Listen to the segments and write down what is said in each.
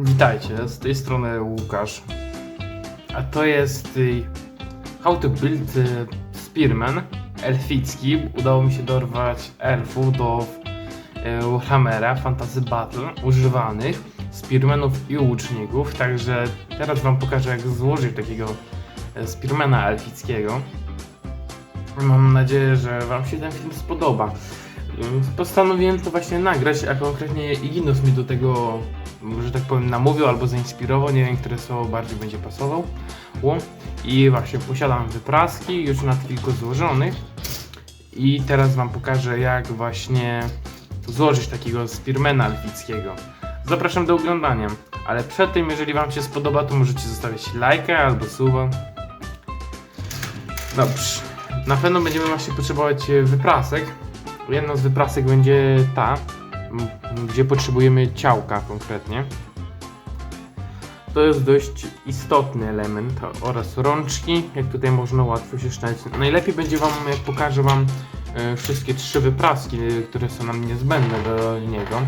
Witajcie, z tej strony Łukasz. A to jest y, How to Build y, Spearman elficki. Udało mi się dorwać elfów do y, Warhammera Fantasy Battle używanych Spearmanów i łuczników. Także teraz wam pokażę jak złożyć takiego Spearmana elfickiego. Mam nadzieję, że wam się ten film spodoba. Postanowiłem to właśnie nagrać, a konkretnie Iginos mi do tego, że tak powiem, namówił albo zainspirował. Nie wiem, które słowo bardziej będzie pasował. I właśnie posiadam wypraski, już na kilku złożonych. I teraz wam pokażę, jak właśnie złożyć takiego Spearmana elfickiego. Zapraszam do oglądania. Ale przed tym, jeżeli wam się spodoba, to możecie zostawić lajka albo suba. Dobrze. Na pewno będziemy właśnie potrzebować e, wyprasek. Jedna z wyprasek będzie ta, gdzie potrzebujemy ciałka konkretnie. To jest dość istotny element oraz rączki, jak tutaj można łatwo się sztać. Najlepiej będzie Wam, jak pokażę Wam e, wszystkie trzy wypraski, które są nam niezbędne do niego.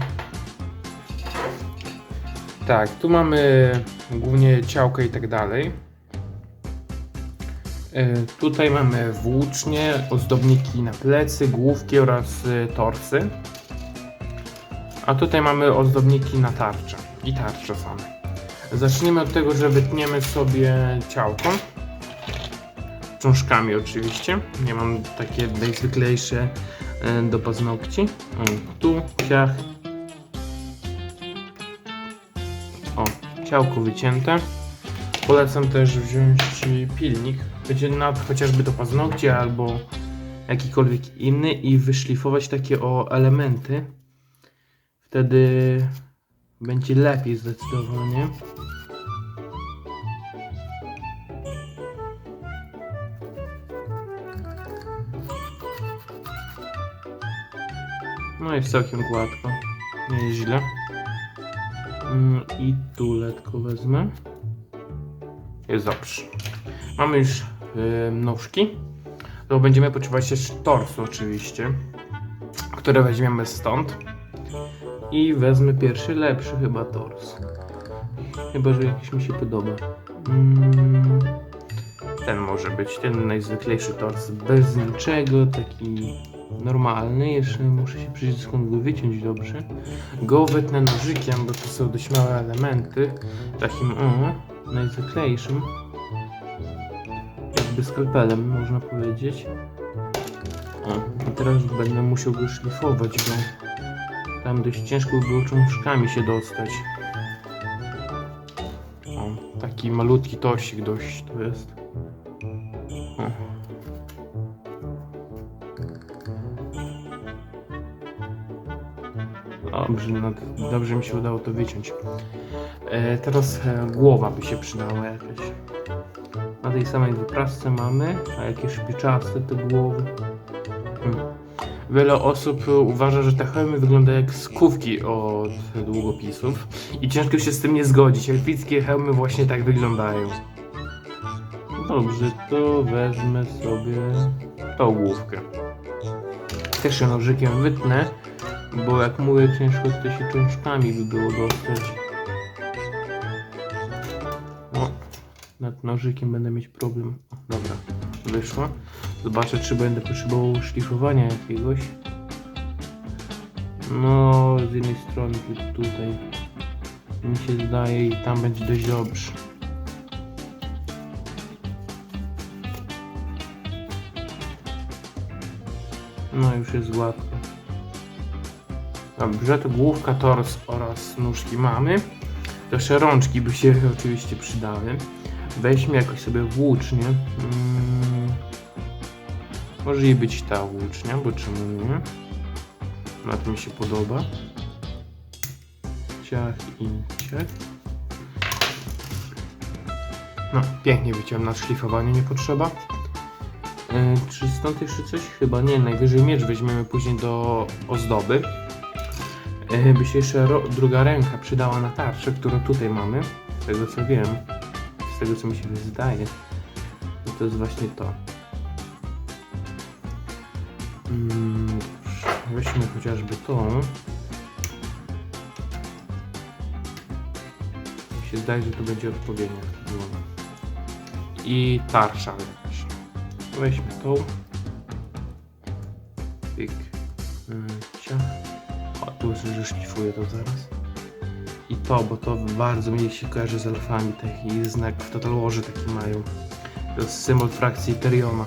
Tak, tu mamy głównie ciałka i tak dalej. E, Tutaj mamy włócznie, ozdobniki na plecy, główki oraz e, torsy. A tutaj mamy ozdobniki na tarczę i tarcze same. Zaczniemy od tego, że wytniemy sobie ciałko. Czążkami oczywiście. Ja mam takie najzwyklejsze e, do paznokci. Tu, ciach. O, ciałko wycięte. Polecam też wziąć pilnik, będzie nad chociażby do paznokci albo jakikolwiek inny i wyszlifować takie o elementy. Wtedy będzie lepiej zdecydowanie. No jest całkiem gładko. Nie jest źle. Mm, I tu letko wezmę. Jest dobrze. Mamy już yy, nóżki. To będziemy potrzebować też torsu oczywiście, które weźmiemy stąd. I wezmę pierwszy, lepszy chyba tors. Chyba, że jakiś mi się podoba. Mm, ten może być, ten najzwyklejszy tors, bez niczego, taki normalny. Jeszcze muszę się przyjrzeć skąd go wyciąć dobrze. Go wytnę nożykiem, bo to są dość małe elementy. Takim, o, najzwyklejszym. Jakby skalpelem, można powiedzieć. I teraz będę musiał go szlifować, bo tam dość ciężko by było czążkami się dostać. O, taki malutki tosik dość to jest. O. Dobrze, no, dobrze mi się udało to wyciąć. E, teraz e, głowa by się przydała jakaś. Na tej samej wyprasce mamy, a jakieś szpiczaste te głowy. Hmm. Wiele osób uważa, że te hełmy wyglądają jak skówki od długopisów i ciężko się z tym nie zgodzić. Elfickie hełmy właśnie tak wyglądają. Dobrze, to wezmę sobie tą główkę. Też ją nożykiem wytnę, bo jak mówię, ciężko to się czążkami by było dostać. Nad nożykiem będę mieć problem. Dobra, wyszło. Zobaczę, czy będę potrzebował szlifowania jakiegoś. No, z jednej strony tutaj mi się zdaje i tam będzie dość dobrze. No, już jest gładko. Dobrze, to główka, tors oraz nóżki mamy. Jeszcze rączki by się oczywiście przydały. Weźmy jakoś sobie włócznię. Mm. Może i być ta włócznia, bo czemu nie? Na to mi się podoba. Ciach i ciach. No, pięknie wyciąłem na szlifowanie, nie potrzeba. Yy, czy stąd jeszcze coś? Chyba nie, najwyżej miecz weźmiemy później do ozdoby. Yy, by się jeszcze druga ręka przydała na tarczę, którą tutaj mamy. Z tego co wiem, tego co mi się wydaje. No to jest właśnie to. Mm. Weźmy chociażby tą. się zdaje, że to będzie odpowiednia. I jakaś. Weźmy tą. Pyk. Yy, ciach. O, tu już szlifuję to zaraz. I to, bo to bardzo mi się kojarzy z elfami. Taki znak w Total Warze taki mają. To jest symbol frakcji Teriona.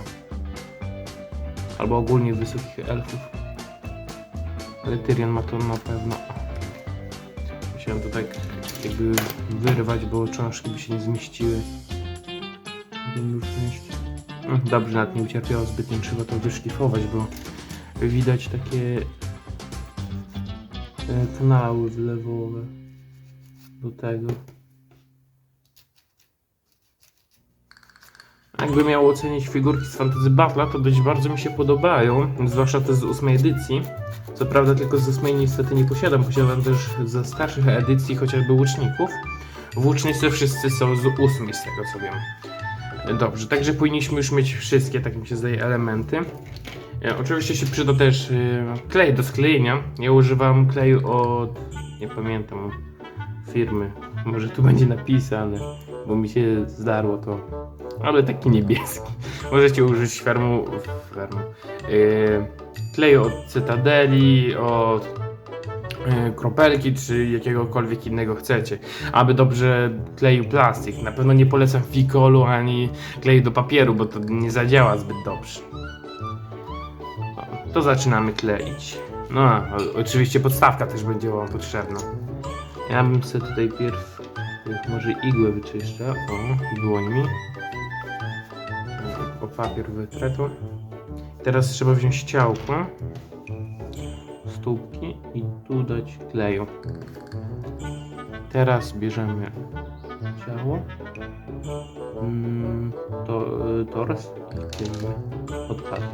Albo ogólnie wysokich elfów. Ale Tyrion ma to na pewno. Musiałem to tak jakby wyrwać, bo czążki by się nie zmieściły. Mm, Dobrze, nawet nie ucierpiało zbytnio, trzeba to wyszlifować, bo widać takie e, kanały wlewowe do tego. Jakby miał ocenić figurki z Fantasy Battle, to dość bardzo mi się podobają, zwłaszcza te z ósmej edycji. Co prawda tylko z ósmej niestety nie posiadam, posiadam też ze starszych edycji chociażby łuczników. Włócznicy wszyscy są z ósmej, z tego co wiem. Dobrze, także powinniśmy już mieć wszystkie, tak mi się zdaje, elementy. E, oczywiście się przyda też e, klej do sklejenia. Ja używam kleju od, nie pamiętam, firmy. Może tu będzie napisane, bo mi się zdarło to. Ale taki niebieski. Możecie użyć fermu, fermu e, kleju od Cytadeli, od e, kropelki, czy jakiegokolwiek innego chcecie. Aby dobrze kleił plastik. Na pewno nie polecam fikolu ani kleju do papieru, bo to nie zadziała zbyt dobrze. To zaczynamy kleić. No, oczywiście podstawka też będzie wam potrzebna. Ja bym sobie tutaj pierw może igłę wyczyszczę. O, dłońmi. O papier wytrę tu. Teraz trzeba wziąć ciałko. Stópki i tu dać kleju. Teraz bierzemy ciało. Mm, to, y, tors i odpady.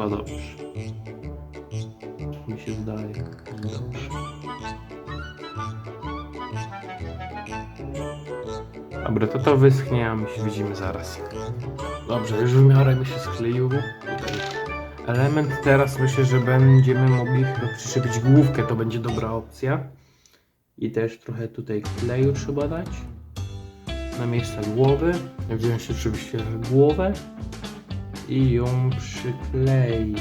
Chyba dobrze. Mi się. Dobrze. Dobra, to to wyschnie, a my się widzimy zaraz. Dobrze, już w miarę mi się skleił. Element teraz myślę, że będziemy mogli przyczepić główkę, to będzie dobra opcja. I też trochę tutaj kleju trzeba dać. Na miejsce głowy. Wziąć oczywiście głowę. I ją przykleić.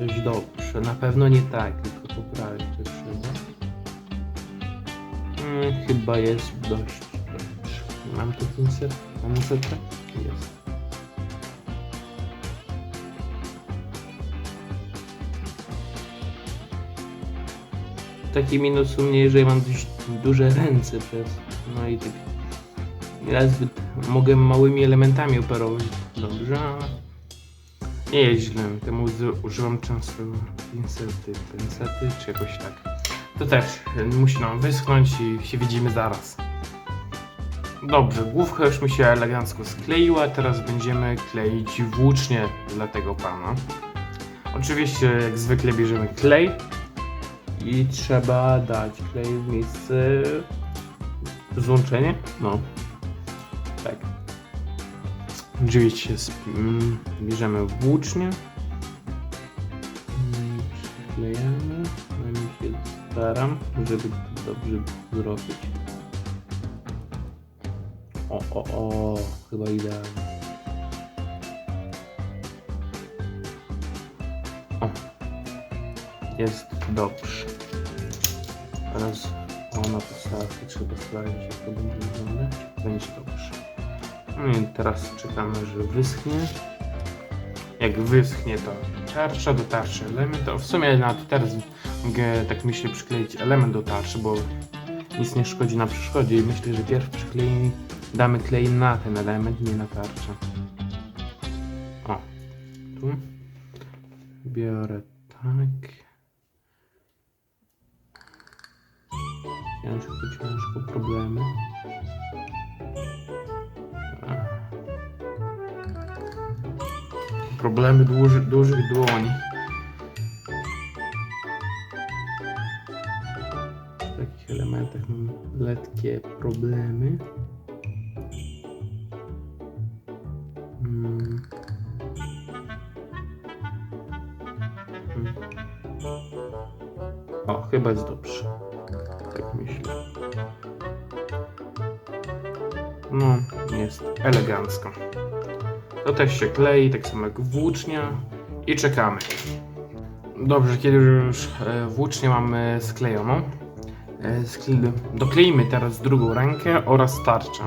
Dość dobrze. Na pewno nie tak, tylko poprawić to trzeba. Mm, chyba jest dość dobrze. Mam tu pincet? Mam pincetę? Jest. Taki minus u mnie, że ja mam dość duże ręce przez... No i tak... Ja zbyt mogę małymi elementami operować. Dobrze. Nie jest źle. Temu używam często pincety, pincety czy jakoś tak. To też y, musi nam wyschnąć i się widzimy zaraz. Dobrze, główka już mi się elegancko skleiła, teraz będziemy kleić włócznie dla tego pana. Oczywiście jak zwykle bierzemy klej i trzeba dać klej w miejsce złączenie. No. Oczywiście mm, bierzemy włócznie. Mm, Przyklejamy. Przynajmniej się staram, żeby to dobrze zrobić. O, o, o, chyba idealnie. O, jest dobrze. Teraz o, na podstawce trzeba sprawdzić, jak to będzie wyglądać. Będzie dobrze. No i teraz czekamy, że wyschnie. Jak wyschnie, to tarcza do tarczy element. W sumie nawet teraz mogę, tak myślę, przykleić element do tarczy, bo nic nie szkodzi na przeszkodzie i myślę, że pierw przyklei, damy klej na ten element, nie na tarczę. O, tu. Biorę tak. Ciężko, ciężko, problemy. problemy duży, dużych dłoni. W takich elementach mam lekkie problemy. Hmm. O, chyba jest dobrze. Tak myślę. No, jest elegancko. To też się klei, tak samo jak włócznia. I czekamy. Dobrze, kiedy już e, włócznię mamy sklejoną, e, dokleimy teraz drugą rękę oraz tarczę.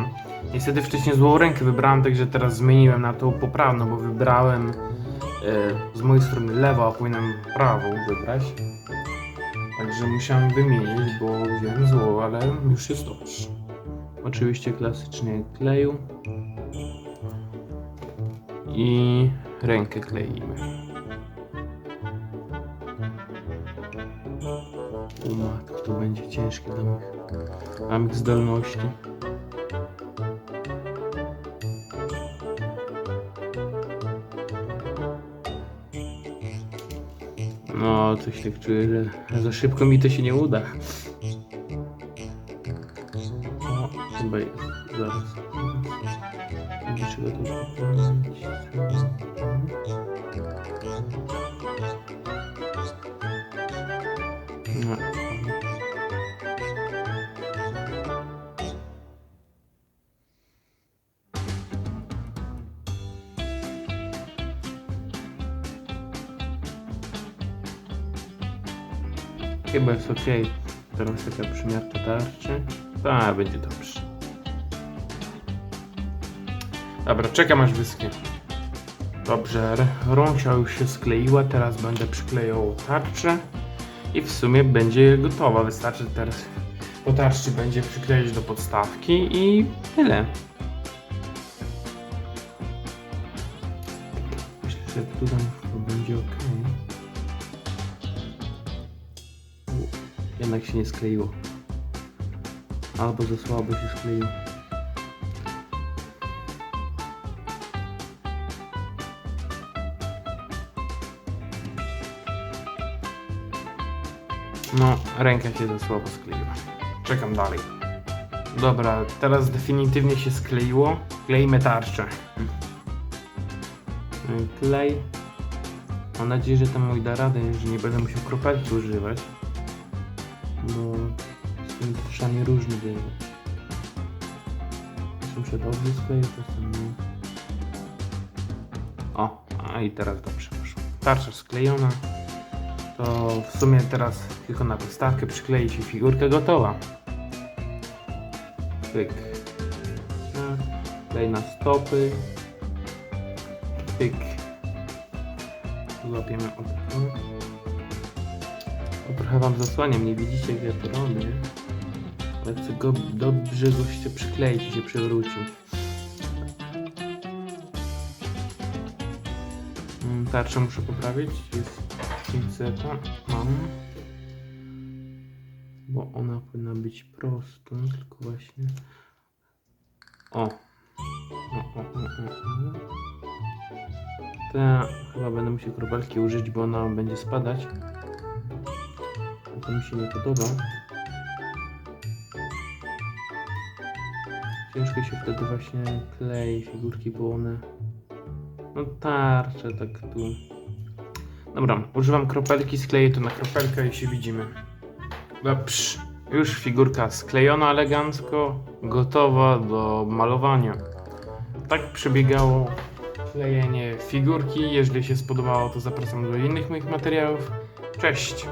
Niestety wcześniej złą rękę wybrałem, także teraz zmieniłem na tą poprawną, bo wybrałem e, z mojej strony lewo, a powinienem prawą wybrać. Także musiałem wymienić, bo wziąłem złą, ale już jest dobrze. Oczywiście klasycznie kleju. I rękę kleimy. O matko, to będzie ciężkie dla moich, moich zdolności. No, coś tak czuję, że za szybko mi to się nie uda. Chyba jest ok. Teraz taka przymiarka tarczy. Tak, będzie dobrze. Dobra, czekam aż wyschnie. Dobrze, r- rąsia już się skleiła, teraz będę przyklejał tarczę i w sumie będzie gotowa. Wystarczy teraz po tarczy będzie przykleić do podstawki i tyle. Myślę, że tutaj to będzie ok. Jednak się nie skleiło. Albo za słabo się skleiło. No, ręka się za słabo skleiła. Czekam dalej. Dobra, teraz definitywnie się skleiło. Klejmy tarczę. Klej. Mam nadzieję, że ten mój da radę, że nie będę musiał kropelki używać. Bo jestem czasami różny bywa. Czasem się dobrze skleję, czasem nie. O, a i teraz dobrze poszło. Tarcza sklejona. To w sumie teraz tylko na podstawkę przykleić i figurka gotowa. Pyk. Klej na stopy. Pyk. Złapiemy o taką. O, trochę wam zasłaniam, nie widzicie ja to robię. Ale chcę go dobrze go jeszcze przykleić się przewrócił. Mm, Tarczę muszę poprawić. Jest pinceta. Mam. Bo ona powinna być prosto, tylko właśnie. O. O, o, o, o, chyba będę musiał kropelki użyć, bo ona będzie spadać. To mi się nie podoba. Ciężko się wtedy właśnie klei figurki, bo one... No tarcze tak tu... Dobra, używam kropelki, skleję to na kropelkę i się widzimy. Dobrze, już figurka sklejona elegancko, gotowa do malowania. Tak przebiegało klejenie figurki. Jeżeli się spodobało, to zapraszam do innych moich materiałów. Cześć!